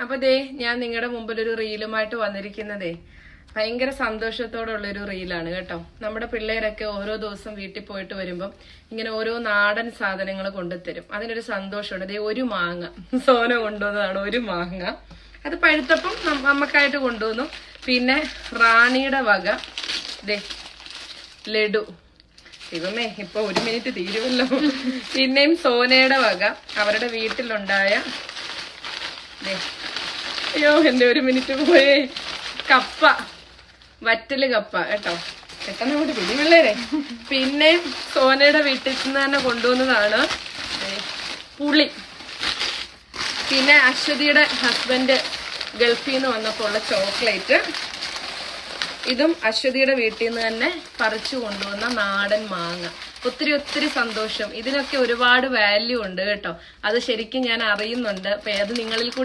അപ്പൊ ദേ ഞാൻ നിങ്ങളുടെ മുമ്പിൽ ഒരു റീലുമായിട്ട് വന്നിരിക്കുന്നതേ. ഭയങ്കര സന്തോഷത്തോടുള്ള ഒരു റീലാണ് കേട്ടോ. നമ്മുടെ പിള്ളേരൊക്കെ ഓരോ ദിവസം വീട്ടിൽ പോയിട്ട് വരുമ്പം ഇങ്ങനെ ഓരോ നാടൻ സാധനങ്ങൾ കൊണ്ടുതരും അതിനൊരു സന്തോഷമുണ്ട്. അതേ ഒരു മാങ്ങ. സോന കൊണ്ടുവന്നതാണ് ഒരു മാങ്ങ. അത് പഴുത്തപ്പം നമുക്കായിട്ട് കൊണ്ടുവന്നു. പിന്നെ റാണിയുടെ വക. ദേ ലഡു. ദൈവമേ ഇപ്പൊ ഒരു മിനിറ്റ് തീരുമല്ലോ പിന്നെയും സോനയുടെ വക. അവരുടെ വീട്ടിലുണ്ടായ ദേ. അയ്യോ എന്റെ ഒരു മിനിറ്റ് പോയേ. കപ്പ. വറ്റൽ കപ്പ കേട്ടോ. പെട്ടെന്ന് പിടി പിടിപിള്ളേരെ പിന്നെ സോനയുടെ വീട്ടിൽ നിന്ന് തന്നെ കൊണ്ടുവന്നതാണ് പുളി. പിന്നെ അശ്വതിയുടെ ഹസ്ബൻഡ് ഗൾഫിൽ നിന്ന് വന്നപ്പോൾ ഉള്ള ചോക്ലേറ്റ്. ഇതും അശ്വതിയുടെ വീട്ടിൽ നിന്ന് തന്നെ പറിച്ചു കൊണ്ടുവന്ന നാടൻ മാങ്ങ. ഒത്തിരി ഒത്തിരി സന്തോഷം. ഇതിനൊക്കെ ഒരുപാട് വാല്യൂ ഉണ്ട് കേട്ടോ. അത് ശരിക്കും ഞാൻ അറിയുന്നുണ്ട്. അപ്പൊ അത് നിങ്ങളിൽ കൂടി